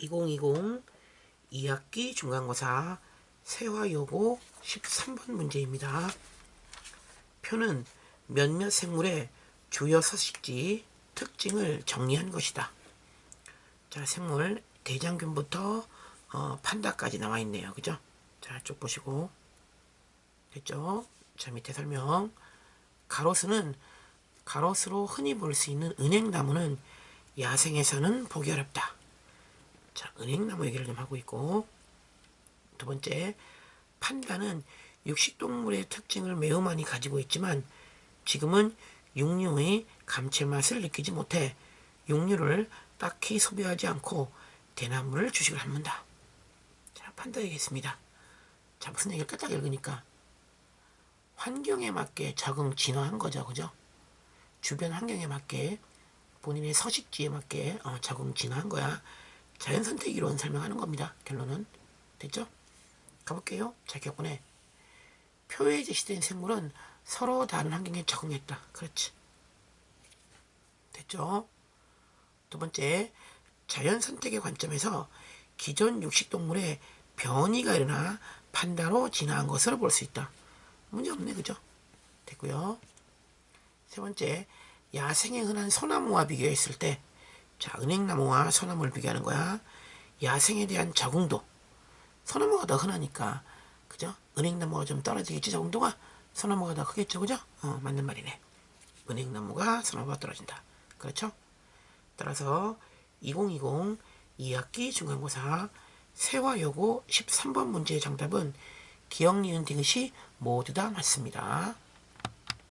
2020 2학기 중간고사 세화여고 13번 문제입니다. 표는 몇몇 생물의 주요 서식지 특징을 정리한 것이다. 자, 생물 대장균부터 어, 판다까지 나와 있네요. 그죠? 자, 쭉 보시고 됐죠? 자, 밑에 설명. 가로수는 가로수로 흔히 볼 수 있는 은행나무는 야생에서는 보기 어렵다. 자, 은행나무 얘기를 좀 하고 있고 두 번째, 판다는 육식동물의 특징을 매우 많이 가지고 있지만 지금은 육류의 감칠맛을 느끼지 못해 육류를 딱히 소비하지 않고 대나무를 주식을 합니다. 자, 판다 얘기했습니다. 자, 무슨 얘기를 까딱 읽으니까 환경에 맞게 적응 진화한 거죠. 그죠? 주변 환경에 맞게 본인의 서식지에 맞게 어, 적응 진화한 거야. 자연 선택 이론 설명하는 겁니다. 결론은 됐죠? 가볼게요. 자, 격분에 표에 제시된 생물은 서로 다른 환경에 적응했다. 그렇지. 됐죠? 두 번째, 자연 선택의 관점에서 기존 육식동물의 변이가 일어나 판다로 진화한 것으로 볼 수 있다. 문제 없네, 그죠? 됐고요. 세 번째, 야생에 흔한 소나무와 비교했을 때, 자, 은행나무와 소나무를 비교하는 거야. 야생에 대한 적응도. 소나무가 더 흔하니까, 그죠? 은행나무가 좀 떨어지겠지, 적응도가? 소나무가 더 크겠죠, 그죠? 어, 맞는 말이네. 은행나무가 소나무가 떨어진다. 그렇죠? 따라서 2020 2학기 중간고사 세화여고 13번 문제의 정답은 기억, 니은, 디귿이 모두 다 맞습니다.